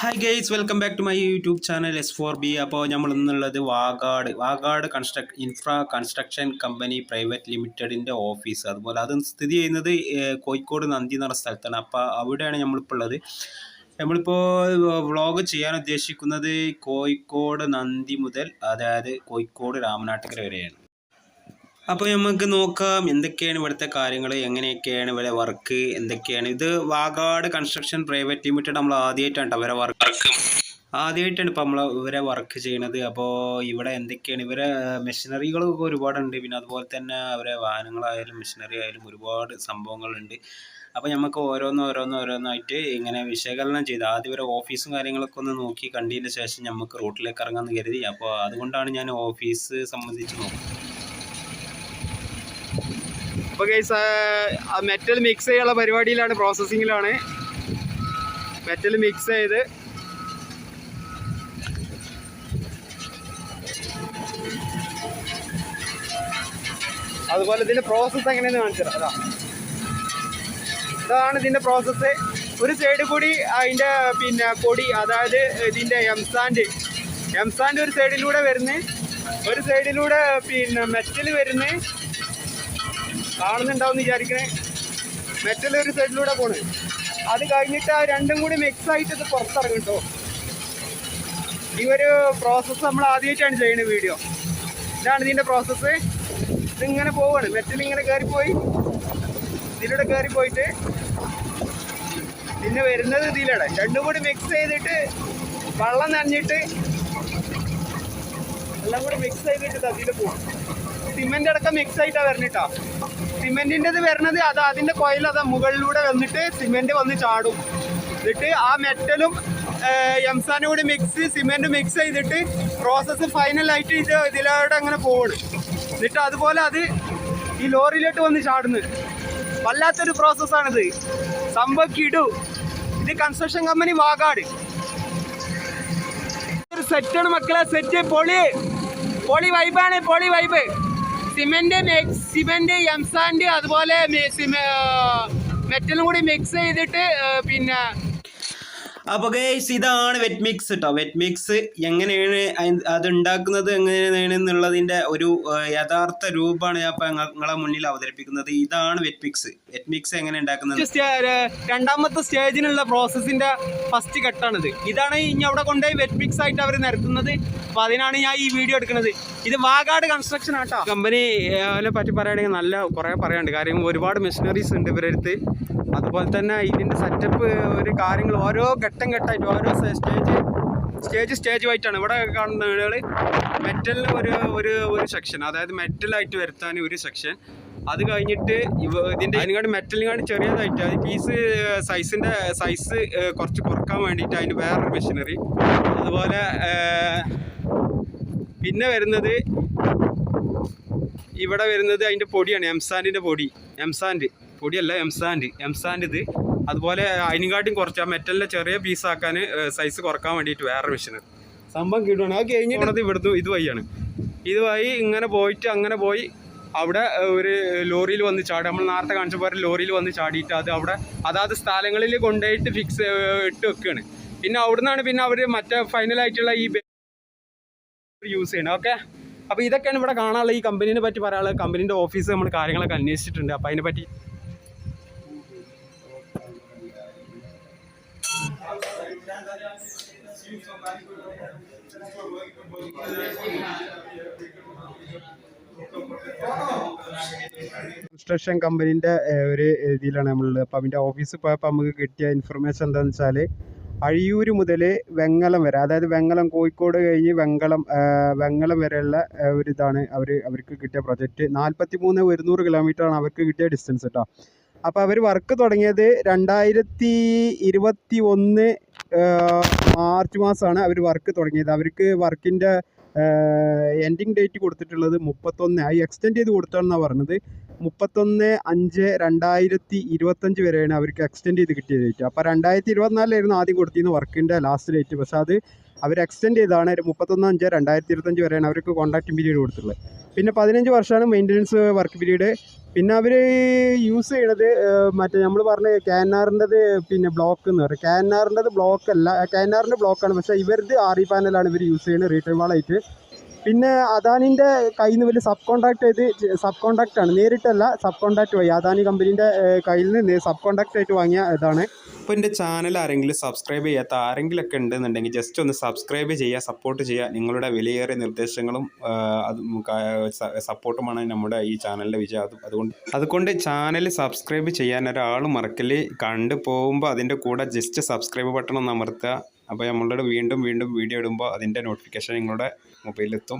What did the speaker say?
Hi guys welcome back to my YouTube channel S four B അപ്പോൾ നമ്മൾ ഇന്നുള്ളത് Vagad. Vagad construct infra construction company private ലിമിറ്റഡിന്റെ office അതുപോലെ അത് സ്ഥിതി ചെയ്യുന്നത് കോഴിക്കോട് നന്ദി എന്ന സ്ഥലത്താണ്. അപ്പോൾ അവിടെയാണ് നമ്മളിപ്പോൾ ഉള്ളത്. നമ്മളിപ്പോൾ വ്ളോഗ് ചെയ്യാൻ ഉദ്ദേശിക്കുന്നത് കോഴിക്കോട് നന്ദി മുതൽ അതായത് കോഴിക്കോട് രാമനാട്ടുകര വരെയാണ്. അപ്പോൾ നമുക്ക് നോക്കാം എന്തൊക്കെയാണ് ഇവിടുത്തെ കാര്യങ്ങൾ എങ്ങനെയൊക്കെയാണ് ഇവിടെ വർക്ക് എന്തൊക്കെയാണ്? ഇത് വാഗാട് കൺസ്ട്രക്ഷൻ പ്രൈവറ്റ് ലിമിറ്റഡ് നമ്മൾ ആദ്യമായിട്ടാണ് അവരെ വർക്ക്. ആദ്യമായിട്ടാണ് ഇപ്പോൾ നമ്മൾ ഇവരെ വർക്ക് ചെയ്യണത്. അപ്പോൾ ഇവിടെ എന്തൊക്കെയാണ്? ഇവരെ മെഷീനറികളൊക്കെ ഒരുപാടുണ്ട്. പിന്നെ അതുപോലെ തന്നെ അവരെ വാഹനങ്ങളായാലും മെഷീനറി ആയാലും ഒരുപാട് സംഭവങ്ങളുണ്ട്. അപ്പോൾ നമുക്ക് ഓരോന്ന് ഓരോന്ന് ഓരോന്നായിട്ട് ഇങ്ങനെ വിശകലനം ചെയ്ത് ആദ്യം ഇവരെ ഓഫീസും കാര്യങ്ങളൊക്കെ ഒന്ന് നോക്കി കണ്ടതിന് ശേഷം നമുക്ക് റോട്ടിലേക്ക് ഇറങ്ങാമെന്ന് കരുതി. അപ്പോൾ അതുകൊണ്ടാണ് ഞാൻ ഓഫീസ് സംബന്ധിച്ച് നോക്കുന്നത്. അപ്പൊ ഗൈസ് മെറ്റൽ മിക്സ് ചെയ്യാനുള്ള പരിപാടിയിലാണ് പ്രോസസ്സിങ്ങിലാണ് മെറ്റൽ മിക്സ് ചെയ്ത് അതുപോലെ ഇതിന്റെ പ്രോസസ്സ് എങ്ങനെയെന്ന് കാണിച്ചത് അതാ. ഇതാണ് ഇതിന്റെ പ്രോസസ്സ് ഒരു സൈഡ് കൂടി അതിന്റെ പിന്നെ പൊടി അതായത് ഇതിന്റെ എംസാൻഡ് എംസാൻഡ് ഒരു സൈഡിലൂടെ വരുന്നേ ഒരു സൈഡിലൂടെ പിന്നെ മെറ്റൽ വരുന്നു കാണുന്നുണ്ടാവും വിചാരിക്കണേ. മെറ്റൽ ഒരു സൈഡിലൂടെ പോണ്. അത് കഴിഞ്ഞിട്ട് ആ രണ്ടും കൂടി മിക്സ് ആയിട്ട് ഇത് പുറത്തിറങ്ങും കേട്ടോ ഈ ഒരു പ്രോസസ്സ് നമ്മൾ ആദ്യമായിട്ടാണ് ചെയ്യുന്നത് വീഡിയോ ഇതാണ് ഇതിന്റെ പ്രോസസ്സ് ഇതിങ്ങനെ പോവാണ്. മെറ്റൽ ഇങ്ങനെ കയറിപ്പോയി ഇതിലൂടെ കയറി പോയിട്ട് പിന്നെ വരുന്നത് ഇതിലൂടെ രണ്ടും കൂടി മിക്സ് ചെയ്തിട്ട് വെള്ളം നനഞ്ഞിട്ട് എല്ലാം കൂടി മിക്സ് ചെയ്തിട്ട് അതിൽ പോവാം. സിമെന്റ് അടക്കം മിക്സ് ആയിട്ടാ വരണിട്ടാ സിമെന്റിന്റെ ഇത് വരണത് അത് അതിന്റെ കോയിൽ അത് മുകളിലൂടെ വന്നിട്ട് സിമെന്റ് വന്ന് ചാടും. എന്നിട്ട് ആ മെറ്റലും എംസാനും കൂടി മിക്സ് സിമെന്റ് മിക്സ് ചെയ്തിട്ട് പ്രോസസ്സ് ഫൈനൽ ആയിട്ട് ഇത് ഇതിലൂടെ അങ്ങനെ പോവാണ് എന്നിട്ട് അതുപോലെ അത് ഈ ലോറിയിലോട്ട് വന്ന് ചാടുന്നത്. വല്ലാത്തൊരു പ്രോസസ്സാണിത് സംഭവം കിടു. ഇത് കൺസ്ട്രക്ഷൻ കമ്പനി വാഗാട്. സെറ്റാണ് മക്കളെ സെറ്റ് പൊളി. പൊളി വൈബാണ് പൊളി വൈബ് സിമെന്റ് സിമെന്റ് എംസാൻഡ് അതുപോലെ മെറ്റലും കൂടി മിക്സ് ചെയ്തിട്ട് പിന്നെ അപ്പോൾ ഗൈസ് ഇതാണ് വെറ്റ് മിക്സ് കേട്ടോ വെറ്റ് മിക്സ് എങ്ങനെയാണ് അത് ഉണ്ടാക്കുന്നത് എങ്ങനെയാണ് എന്നുള്ളതിന്റെ ഒരു യഥാർത്ഥ രൂപമാണ് ഞാൻ നിങ്ങളെ മുന്നിൽ അവതരിപ്പിക്കുന്നത്. ഇതാണ് വെറ്റ് മിക്സ് വെറ്റ് മിക്സ് എങ്ങനെ ഉണ്ടാക്കുന്നത് രണ്ടാമത്തെ സ്റ്റേജിനുള്ള പ്രോസസ്സിന്റെ ഫസ്റ്റ് ഘട്ടമാണിത് ഇതാണ് ഇനി അവിടെ കൊണ്ടുപോയി വെറ്റ് മിക്സ് ആയിട്ട് അവർ നിരത്തുന്നത്. അപ്പൊ അതിനാണ് ഞാൻ ഈ വീഡിയോ എടുക്കുന്നത്. ഇത് വാഗാട് കൺസ്ട്രക്ഷൻ ആട്ടോ. കമ്പനി പറ്റി പറയുകയാണെങ്കിൽ നല്ല കുറേ പറയാനുണ്ട് കാര്യം ഒരുപാട് മെഷീനറീസ് ഉണ്ട് ഇവരുടെ അടുത്ത്. അതുപോലെ തന്നെ ഇതിന്റെ സെറ്റപ്പ് ഒരു കാര്യങ്ങൾ ഓരോ ഘട്ടം ഘട്ടമായിട്ട് ഓരോ സ്റ്റേജ് സ്റ്റേജ് സ്റ്റേജ് വൈറ്റാണ് ഇവിടെ കാണുന്ന വീടുകൾ മെറ്റലിന് ഒരു ഒരു ഒരു സെക്ഷൻ അതായത് മെറ്റലായിട്ട് വരുത്താൻ ഒരു സെക്ഷൻ അത് കഴിഞ്ഞിട്ട് ഇവ ഇതിന്റെ അതിനെക്കാട്ടി മെറ്റലിനെക്കാട്ടി ചെറിയതായിട്ട് അത് പീസ് സൈസിന്റെ സൈസ് കുറച്ച് കുറയ്ക്കാൻ വേണ്ടിയിട്ട് അതിന് വേറൊരു മെഷീനറി അതുപോലെ പിന്നെ വരുന്നത് ഇവിടെ വരുന്നത് അതിന്റെ പൊടിയാണ് എംസാൻഡിന്റെ പൊടി എംസാൻഡ് പൊടിയല്ല എം സാൻഡ് എം സാൻഡ് ഇത്. അതുപോലെ അതിനെക്കാട്ടിയും കുറച്ച് ആ മെറ്റലിന്റെ ചെറിയ പീസാക്കാൻ സൈസ് കുറയ്ക്കാൻ വേണ്ടിയിട്ട് വേറെ മെഷീനറി സംഭവം കിട്ടുകയാണ് അത് കഴിഞ്ഞിട്ടുള്ളത് ഇവിടുന്ന് ഇത് വഴി ഇങ്ങനെ പോയിട്ട് അങ്ങനെ പോയി അവിടെ ഒരു ലോറിയിൽ വന്ന് ചാടി നമ്മൾ നേരത്തെ കാണിച്ച പോലെ ലോറിയിൽ വന്ന് ചാടിയിട്ട് അത് അവിടെ അതാത് സ്ഥലങ്ങളിൽ കൊണ്ടുപോയിട്ട് ഫിക്സ് ഇട്ട് വെക്കുകയാണ് പിന്നെ അവിടുന്നാണ് പിന്നെ അവർ മറ്റേ ഫൈനലായിട്ടുള്ള ഈ യൂസ് ചെയ്യണം ഓക്കെ അപ്പോൾ ഇതൊക്കെയാണ് ഇവിടെ കാണാനുള്ള ഈ കമ്പനീനെ പറ്റി പറയാനുള്ളത്. കമ്പനീന്റെ ഓഫീസ് നമ്മൾ കാര്യങ്ങളൊക്കെ അന്വേഷിച്ചിട്ടുണ്ട്. അപ്പോൾ അതിനെ പറ്റി കൺസ്ട്രക്ഷൻ കമ്പനീന്റെ ഒരു രീതിയിലാണ് നമ്മളുള്ളത്. അപ്പോൾ അതിന്റെ ഓഫീസിൽ പോയപ്പോൾ നമുക്ക് കിട്ടിയ ഇൻഫർമേഷൻ എന്താണെന്ന് വെച്ചാൽ അഴിയൂർ മുതൽ വെങ്ങലം വരെ അതായത് വെങ്ങലം കോഴിക്കോട് കഴിഞ്ഞ് വെങ്ങലം ആ, വെങ്ങലം വരെയുള്ള ഒരു ഇതാണ് അവർ അവർക്ക് കിട്ടിയ പ്രൊജക്റ്റ് നാൽപ്പത്തി മൂന്ന് ഒരുന്നൂറ് കിലോമീറ്ററാണ് അവർക്ക് കിട്ടിയ ഡിസ്റ്റൻസ് കേട്ടോ അപ്പോൾ അവർ വർക്ക് തുടങ്ങിയത് രണ്ടായിരത്തി ഇരുപത്തി ഒന്ന് മാർച്ച് മാസമാണ് അവർ വർക്ക് തുടങ്ങിയത്. അവർക്ക് വർക്കിന്റെ എൻഡിങ് ഡേറ്റ് കൊടുത്തിട്ടുള്ളത് മുപ്പത്തൊന്ന്. അത് എക്സ്റ്റെൻഡ് ചെയ്ത് കൊടുത്തതെന്നാണ് പറഞ്ഞത്. മുപ്പത്തൊന്ന് അഞ്ച് രണ്ടായിരത്തി ഇരുപത്തഞ്ച് വരെയാണ് അവർക്ക് എക്സ്റ്റെൻഡ് ചെയ്ത് കിട്ടിയ ഡേറ്റ് അപ്പോൾ രണ്ടായിരത്തി ഇരുപത്തിനാലിലായിരുന്നു ആദ്യം കൊടുത്തിരുന്ന വർക്കിന്റെ ലാസ്റ്റ് ഡേറ്റ് പക്ഷേ അത് അവർ എക്സ്റ്റെൻഡ് ചെയ്താണ് മുപ്പത്തൊന്ന് അഞ്ച് രണ്ടായിരത്തി ഇരുപത്തഞ്ച് വരെയാണ് അവർക്ക് കോൺട്രാക്റ്റ് പീരീഡ് കൊടുത്തിട്ടുള്ളത്. പിന്നെ പതിനഞ്ച് വർഷമാണ് മെയിന്റനൻസ് വർക്ക് പീരീഡ് പിന്നെ അവർ യൂസ് ചെയ്യണത് മറ്റേ നമ്മൾ പറഞ്ഞ കാനാറിന്റെത് പിന്നെ ബ്ലോക്ക് എന്ന് പറയും. കാനാറിന്റെത് ബ്ലോക്ക് അല്ല കാനാറിന്റെ ബ്ലോക്കാണ് പക്ഷേ ഇവരത് ആർ ഇ പാനലാണ് ഇവർ യൂസ് ചെയ്യുന്നത് റീറ്റെയിൽ വാളായിട്ട് പിന്നെ അദാനിന്റെ കയ്യിൽ നിന്ന് വലിയ സബ് കോൺട്രാക്ട് ചെയ്ത് സബ് കോൺട്രാക്ട് ആണ്. നേരിട്ടല്ല സബ് കോൺട്രാക്റ്റ് വഴി. അദാനി കമ്പനീന്റെ കയ്യിൽ നിന്ന് സബ് കോൺട്രാക്ട് ആയിട്ട് വാങ്ങിയ ഇതാണ്. അപ്പോൾ എന്റെ ചാനൽ ആരെങ്കിലും സബ്സ്ക്രൈബ് ചെയ്യാത്ത ആരെങ്കിലുമൊക്കെ ഉണ്ടെന്നുണ്ടെങ്കിൽ ജസ്റ്റ് ഒന്ന് സബ്സ്ക്രൈബ് ചെയ്യുക സപ്പോർട്ട് ചെയ്യുക. നിങ്ങളുടെ വിലയേറിയ നിർദ്ദേശങ്ങളും അത് സപ്പോർട്ടുമാണ് നമ്മുടെ ഈ ചാനലിന്റെ വിജയം. അത് അതുകൊണ്ട് അതുകൊണ്ട് ചാനൽ സബ്സ്ക്രൈബ് ചെയ്യാൻ ഒരാൾ മറക്കൽ കണ്ടു പോകുമ്പോൾ അതിന്റെ കൂടെ ജസ്റ്റ് സബ്സ്ക്രൈബ് ബട്ടൺ ഒന്ന് അമർത്തുക. അപ്പോൾ നമ്മളുടെ വീണ്ടും വീണ്ടും വീഡിയോ ഇടുമ്പോൾ അതിന്റെ നോട്ടിഫിക്കേഷൻ നിങ്ങളുടെ മൊബൈലിലെത്തും